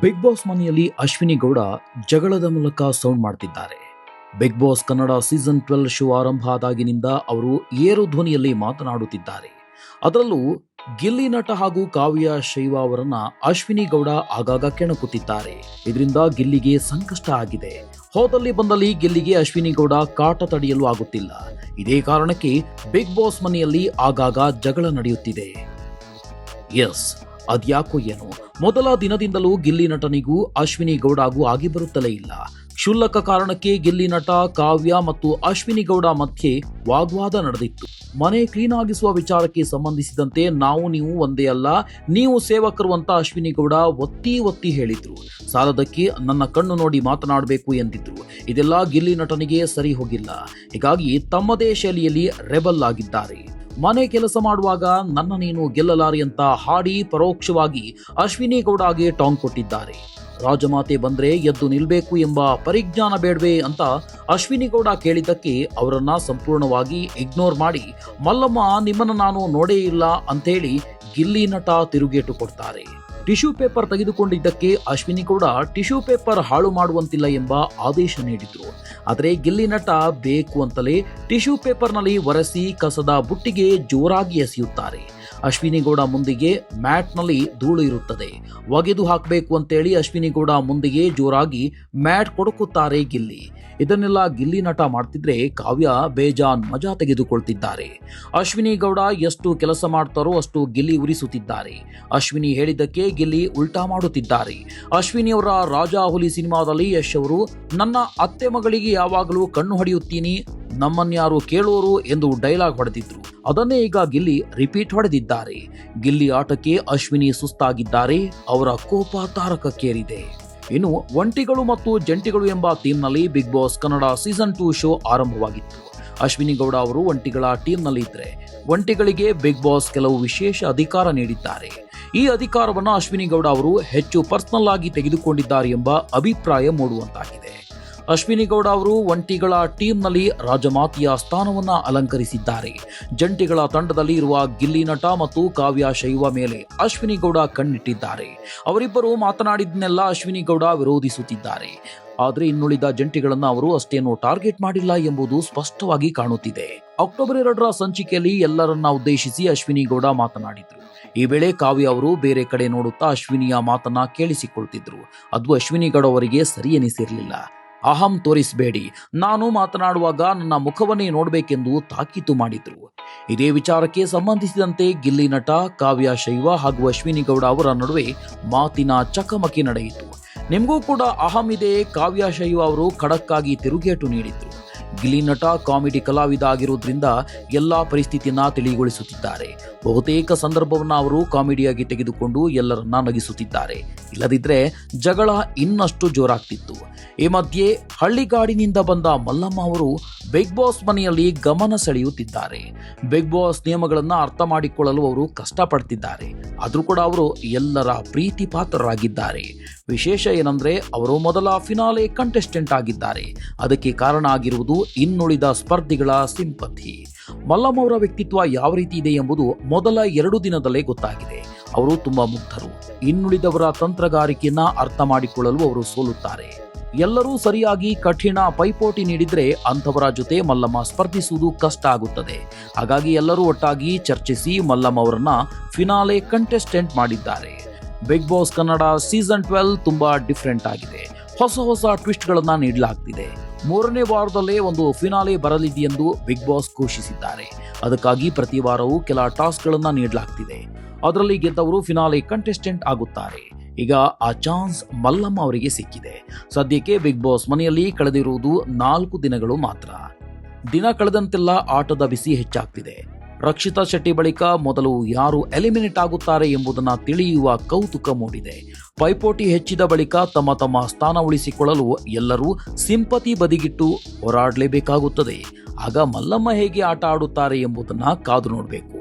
Big boss ಮನೆಯಲ್ಲಿ ಅಶ್ವಿನಿ ಗೌಡ ಜಗಳದ ಮೂಲಕ sound ಮಾಡ್ತಿದ್ದಾರೆ. Bigg Boss Kannada season twelve show ಆರಂಭ ಆದಾಗಿನಿಂದ ಅವರು ಏರು ಧ್ವನಿಯಲ್ಲಿ ಮಾತನಾಡುತ್ತಿದ್ದಾರೆ. ಅದರಲ್ಲೂ ಗಿಲ್ಲಿ ನಟ ಹಾಗೂ ಕಾವ್ಯ ಶೈವ ಅವರನ್ನ ಅಶ್ವಿನಿ ಗೌಡ ಆಗಾಗ ಕೆಣಕುತ್ತಿದ್ದಾರೆ. ಇದರಿಂದ ಗಿಲ್ಲಿಗೆ ಸಂಕಷ್ಟ ಆಗಿದೆ. ಹೋದಲ್ಲಿ ಬಂದಲ್ಲಿ ಗಿಲ್ಲಿಗೆ ಅಶ್ವಿನಿ ಗೌಡ ಕಾಟ ತಡೆಯಲು ಆಗುತ್ತಿಲ್ಲ. ಇದೇ ಕಾರಣಕ್ಕೆ ಬಿಗ್ ಬಾಸ್ ಮನೆಯಲ್ಲಿ ಆಗಾಗ ಜಗಳ ನಡೆಯುತ್ತಿದೆ. ಎಸ್ ಅದ್ಯಾಕೋ ಏನು. ಮೊದಲ ದಿನದಿಂದಲೂ ಗಿಲ್ಲಿ ನಟನಿಗೂ ಅಶ್ವಿನಿ ಗೌಡಗೂ ಆಗಿ ಬರುತ್ತಲೇ ಇಲ್ಲ. ಕ್ಷುಲ್ಲಕ ಕಾರಣಕ್ಕೆ ಗಿಲ್ಲಿ ನಟ ಕಾವ್ಯ ಮತ್ತು ಅಶ್ವಿನಿ ಗೌಡ ಮಧ್ಯೆ ವಾಗ್ವಾದ ನಡೆದಿತ್ತು. ಮನೆ ಕ್ಲೀನ್ ಆಗಿಸುವ ವಿಚಾರಕ್ಕೆ ಸಂಬಂಧಿಸಿದಂತೆ ನಾವು ನೀವು ಒಂದೇ ಅಲ್ಲ, ನೀವು ಸೇವಕರು ಅಂತ ಅಶ್ವಿನಿ ಗೌಡ ಒತ್ತಿ ಒತ್ತಿ ಹೇಳಿದ್ರು. ಸಾಲದಕ್ಕೆ ನನ್ನ ಕಣ್ಣು ನೋಡಿ ಮಾತನಾಡಬೇಕು ಎಂದಿದ್ರು. ಇದೆಲ್ಲ ಗಿಲ್ಲಿ ನಟನಿಗೆ ಸರಿ ಹೋಗಿಲ್ಲ. ಹೀಗಾಗಿ ತಮ್ಮದೇ ಶೈಲಿಯಲ್ಲಿ ರೆಬಲ್ ಆಗಿದ್ದಾರೆ. ಮನೆ ಕೆಲಸ ಮಾಡುವಾಗ ನನ್ನ ನೀನು ಗೆಲ್ಲಲಾರಿ ಅಂತ ಹಾಡಿ ಪರೋಕ್ಷವಾಗಿ ಅಶ್ವಿನಿ ಗೌಡಗೆ ಟಾಂಗ್ ಕೊಟ್ಟಿದ್ದಾರೆ. ರಾಜಮಾತೆ ಬಂದ್ರೆ ಎದ್ದು ನಿಲ್ಬೇಕು ಎಂಬ ಪರಿಜ್ಞಾನ ಬೇಡವೆ ಅಂತ ಅಶ್ವಿನಿ ಗೌಡ ಕೇಳಿದ್ದಕ್ಕೆ ಅವರನ್ನ ಸಂಪೂರ್ಣವಾಗಿ ಇಗ್ನೋರ್ ಮಾಡಿ, ಮಲ್ಲಮ್ಮ ನಿಮ್ಮನ್ನ ನಾನು ನೋಡೇ ಇಲ್ಲ ಅಂತೇಳಿ ಗಿಲ್ಲಿ ನಟ ತಿರುಗೇಟು ಕೊಡ್ತಾರೆ. ಟಿಶ್ಯೂ ಪೇಪರ್ ತೆಗೆದುಕೊಂಡಿದ್ದಕ್ಕೆ ಅಶ್ವಿನಿ ಗೌಡ ಟಿಶ್ಯೂ ಪೇಪರ್ ಹಾಳು ಮಾಡುವಂತಿಲ್ಲ ಎಂಬ ಆದೇಶ ನೀಡಿದ್ರು. ಆದರೆ ಗಿಲ್ಲಿ ನಟ ಬೇಕು ಅಂತಲೇ ಟಿಶ್ಯೂ ಪೇಪರ್ನಲ್ಲಿ ಒರೆಸಿ ಕಸದ ಬುಟ್ಟಿಗೆ ಜೋರಾಗಿ ಎಸೆಯುತ್ತಾರೆ. ಅಶ್ವಿನಿ ಗೌಡ ಮುಂದಿಗೆ ಮ್ಯಾಟ್ನಲ್ಲಿ ಧೂಳು ಇರುತ್ತದೆ. ಒಗೆದು ಹಾಕಬೇಕು ಅಂತೇಳಿ ಅಶ್ವಿನಿ ಗೌಡ ಮುಂದಿಗೆ ಜೋರಾಗಿ ಮ್ಯಾಟ್ ಕೊಡುಕುತ್ತಾರೆ ಗಿಲ್ಲಿ. ಇದನ್ನೆಲ್ಲ ಗಿಲ್ಲಿ ನಟ ಮಾಡ್ತಿದ್ರೆ ಕಾವ್ಯ ಬೇಜಾನ್ ಮಜಾ ತೆಗೆದುಕೊಳ್ತಿದ್ದಾರೆ. ಅಶ್ವಿನಿ ಗೌಡ ಎಷ್ಟು ಕೆಲಸ ಮಾಡ್ತಾರೋ ಅಷ್ಟು ಗಿಲ್ಲಿ ಉರಿಸುತ್ತಿದ್ದಾರೆ. ಅಶ್ವಿನಿ ಹೇಳಿದ್ದಕ್ಕೆ ಗಿಲ್ಲಿ ಉಲ್ಟಾ ಮಾಡುತ್ತಿದ್ದಾರೆ. ಅಶ್ವಿನಿಯವರ ರಾಜಾ ಹುಲಿ ಸಿನಿಮಾದಲ್ಲಿ ಯಶ್ ಅವರು, ನನ್ನ ಅತ್ತೆ ಮಗಳಿಗೆ ಯಾವಾಗಲೂ ಕಣ್ಣು ಹೊಡೆಯುತ್ತೀನಿ ನಮ್ಮನ್ಯಾರು ಕೇಳೋರು? ಎಂದು ಡೈಲಾಗ್ ಹೊಡೆದಿದ್ರು. ಅದನ್ನೇ ಈಗ ಗಿಲ್ಲಿ ರಿಪೀಟ್ ಹೊಡೆದಿದ್ದಾರೆ. ಗಿಲ್ಲಿ ಆಟಕ್ಕೆ ಅಶ್ವಿನಿ ಸುಸ್ತಾಗಿದ್ದಾರೆ, ಅವರ ಕೋಪ ತಾರಕಕ್ಕೇರಿದೆ. ಇನ್ನು ಒಂಟಿಗಳು ಮತ್ತು ಜಂಟಿಗಳು ಎಂಬ ಥೀಮ್ನಲ್ಲಿ Bigg Boss Kannada season two show ಆರಂಭವಾಗಿತ್ತು. ಅಶ್ವಿನಿ ಗೌಡ ಅವರು ಒಂಟಿಗಳ ಟೀಮ್ನಲ್ಲಿ ಇದ್ದರೆ ಒಂಟಿಗಳಿಗೆ ಬಿಗ್ ಬಾಸ್ ಕೆಲವು ವಿಶೇಷ ಅಧಿಕಾರ ನೀಡಿದ್ದಾರೆ. ಈ ಅಧಿಕಾರವನ್ನು ಅಶ್ವಿನಿ ಗೌಡ ಅವರು ಹೆಚ್ಚು ಪರ್ಸನಲ್ ಆಗಿ ತೆಗೆದುಕೊಂಡಿದ್ದಾರೆ ಎಂಬ ಅಭಿಪ್ರಾಯ ಮೂಡುವಂತಾಗಿದೆ. ಅಶ್ವಿನಿ ಗೌಡ ಅವರು ಒಂಟಿಗಳ ಟೀಮ್ನಲ್ಲಿ ರಾಜಮಾತೆಯ ಸ್ಥಾನವನ್ನ ಅಲಂಕರಿಸಿದ್ದಾರೆ. ಜಂಟಿಗಳ ತಂಡದಲ್ಲಿ ಇರುವ ಗಿಲ್ಲಿ ನಟ ಮತ್ತು ಕಾವ್ಯ ಶೈವ ಮೇಲೆ ಅಶ್ವಿನಿ ಗೌಡ ಕಣ್ಣಿಟ್ಟಿದ್ದಾರೆ. ಅವರಿಬ್ಬರು ಮಾತನಾಡಿದ್ದನ್ನೆಲ್ಲ ಅಶ್ವಿನಿ ಗೌಡ ವಿರೋಧಿಸುತ್ತಿದ್ದಾರೆ. ಆದರೆ ಇನ್ನುಳಿದ ಜಂಟಿಗಳನ್ನು ಅವರು ಅಷ್ಟೇನು ಟಾರ್ಗೆಟ್ ಮಾಡಿಲ್ಲ ಎಂಬುದು ಸ್ಪಷ್ಟವಾಗಿ ಕಾಣುತ್ತಿದೆ. ಅಕ್ಟೋಬರ್ ಎರಡರ ಸಂಚಿಕೆಯಲ್ಲಿ ಎಲ್ಲರನ್ನ ಉದ್ದೇಶಿಸಿ ಅಶ್ವಿನಿ ಗೌಡ ಮಾತನಾಡಿದ್ರು. ಈ ವೇಳೆ ಕಾವ್ಯ ಅವರು ಬೇರೆ ಕಡೆ ನೋಡುತ್ತಾ ಅಶ್ವಿನಿಯ ಮಾತನ್ನ ಕೇಳಿಸಿಕೊಳ್ತಿದ್ರು. ಅದು ಅಶ್ವಿನಿ ಗೌಡ ಅವರಿಗೆ ಸರಿ ಎನಿಸಿರಲಿಲ್ಲ. ಅಹಂ ತೋರಿಸಬೇಡಿ. ನಾನು ಮಾತನಾಡುವಾಗ ನನ್ನ ಮುಖವನ್ನೇ ನೋಡಬೇಕೆಂದು ತಾಕೀತು ಮಾಡಿದ್ರು. ಇದೇ ವಿಚಾರಕ್ಕೆ ಸಂಬಂಧಿಸಿದಂತೆ ಗಿಲ್ಲಿ ನಟ ಕಾವ್ಯ ಶೈವ ಹಾಗೂ ಅಶ್ವಿನಿ ಗೌಡ ಅವರ ನಡುವೆ ಮಾತಿನ ಚಕಮಕಿ ನಡೆಯಿತು. ನಿಮಗೂ ಕೂಡ ಅಹಂ ಇದೆ, ಕಾವ್ಯ ಶೈವ ಅವರು ಖಡಕ್ಕಾಗಿ ತಿರುಗೇಟು ನೀಡಿದ್ರು. ಗಿಲಿ ನಟ ಕಾಮಿಡಿ ಕಲಾವಿದ ಆಗಿರುವುದರಿಂದ ಎಲ್ಲಾ ಪರಿಸ್ಥಿತಿಯನ್ನ ತಿಳಿಗೊಳಿಸುತ್ತಿದ್ದಾರೆ. ಬಹುತೇಕ ಸಂದರ್ಭವನ್ನ ಅವರು ಕಾಮಿಡಿಯಾಗಿ ತೆಗೆದುಕೊಂಡು ಎಲ್ಲರನ್ನ ನಗಿಸುತ್ತಿದ್ದಾರೆ. ಇಲ್ಲದಿದ್ರೆ ಜಗಳ ಇನ್ನಷ್ಟು ಜೋರಾಗ್ತಿತ್ತು. ಈ ಮಧ್ಯೆ ಹಳ್ಳಿಗಾಡಿನಿಂದ ಬಂದ ಮಲ್ಲಮ್ಮ ಅವರು ಬಿಗ್ ಬಾಸ್ ಮನೆಯಲ್ಲಿ ಗಮನ ಸೆಳೆಯುತ್ತಿದ್ದಾರೆ. ಬಿಗ್ ಬಾಸ್ ನಿಯಮಗಳನ್ನು ಅರ್ಥ ಮಾಡಿಕೊಳ್ಳಲು ಅವರು ಕಷ್ಟಪಡ್ತಿದ್ದಾರೆ. ಆದರೂ ಕೂಡ ಅವರು ಎಲ್ಲರ ಪ್ರೀತಿ ಪಾತ್ರರಾಗಿದ್ದಾರೆ. ವಿಶೇಷ ಏನಂದ್ರೆ ಅವರು ಮೊದಲ ಫಿನಾಲೆ ಕಂಟೆಸ್ಟೆಂಟ್ ಆಗಿದ್ದಾರೆ. ಅದಕ್ಕೆ ಕಾರಣ ಆಗಿರುವುದು ಇನ್ನುಳಿದ ಸ್ಪರ್ಧಿಗಳ ಸಿಂಪತಿ. ಮಲ್ಲಮ್ಮ ಅವರ ವ್ಯಕ್ತಿತ್ವ ಯಾವ ರೀತಿ ಇದೆ ಎಂಬುದು ಮೊದಲ ಎರಡು ದಿನದಲ್ಲೇ ಗೊತ್ತಾಗಿದೆ. ಅವರು ತುಂಬಾ ಮುಗ್ಧರು. ಇನ್ನುಳಿದವರ ತಂತ್ರಗಾರಿಕೆಯನ್ನ ಅರ್ಥ ಮಾಡಿಕೊಳ್ಳಲು ಅವರು ಸೋಲುತ್ತಾರೆ. ಎಲ್ಲರೂ ಸರಿಯಾಗಿ ಕಠಿಣ ಪೈಪೋಟಿ ನೀಡಿದ್ರೆ ಅಂಥವರ ಜೊತೆ ಮಲ್ಲಮ್ಮ ಸ್ಪರ್ಧಿಸುವುದು ಕಷ್ಟ ಆಗುತ್ತದೆ. ಹಾಗಾಗಿ ಎಲ್ಲರೂ ಒಟ್ಟಾಗಿ ಚರ್ಚಿಸಿ ಮಲ್ಲಮ್ಮ ಅವರನ್ನ ಫಿನಾಲೆ ಕಂಟೆಸ್ಟೆಂಟ್ ಮಾಡಿದ್ದಾರೆ. Bigg Boss Kannada season twelve ತುಂಬಾ ಡಿಫ್ರೆಂಟ್ ಆಗಿದೆ. ಹೊಸ ಹೊಸ ಟ್ವಿಸ್ಟ್ಗಳನ್ನು ನೀಡಲಾಗ್ತಿದೆ. ಮೂರನೇ ವಾರದಲ್ಲೇ ಒಂದು ಫಿನಾಲೆ ಬರಲಿದೆಯೆಂದು ಬಿಗ್ ಬಾಸ್ ಘೋಷಿಸಿದ್ದಾರೆ. ಅದಕ್ಕಾಗಿ ಪ್ರತಿ ವಾರವೂ ಕೆಲ ಟಾಸ್ಕ್ಗಳನ್ನು ನೀಡಲಾಗ್ತಿದೆ. ಅದರಲ್ಲಿ ಗೆದ್ದವರು ಫಿನಾಲೆ ಕಂಟೆಸ್ಟೆಂಟ್ ಆಗುತ್ತಾರೆ. ಈಗ ಆ ಚಾನ್ಸ್ ಮಲ್ಲಮ್ಮ ಅವರಿಗೆ ಸಿಕ್ಕಿದೆ. ಸದ್ಯಕ್ಕೆ ಬಿಗ್ ಬಾಸ್ ಮನೆಯಲ್ಲಿ ಕಳೆದಿರುವುದು ನಾಲ್ಕು ದಿನಗಳು ಮಾತ್ರ. ದಿನ ಕಳೆದಂತೆಲ್ಲ ಆಟದ ಬಿಸಿ ಹೆಚ್ಚಾಗ್ತಿದೆ. ರಕ್ಷಿತಾ ಶೆಟ್ಟಿ ಬಳಿಕ ಮೊದಲು ಯಾರು ಎಲಿಮಿನೇಟ್ ಆಗುತ್ತಾರೆ ಎಂಬುದನ್ನು ತಿಳಿಯುವ ಕೌತುಕ ಮೂಡಿದೆ. ಪೈಪೋಟಿ ಹೆಚ್ಚಿದ ಬಳಿಕ ತಮ್ಮ ತಮ್ಮ ಸ್ಥಾನ ಉಳಿಸಿಕೊಳ್ಳಲು ಎಲ್ಲರೂ ಸಿಂಪತಿ ಬದಿಗಿಟ್ಟು ಹೋರಾಡಲೇಬೇಕಾಗುತ್ತದೆ. ಆಗ ಮಲ್ಲಮ್ಮ ಹೇಗೆ ಆಟ ಆಡುತ್ತಾರೆ ಎಂಬುದನ್ನು ಕಾದು ನೋಡಬೇಕು.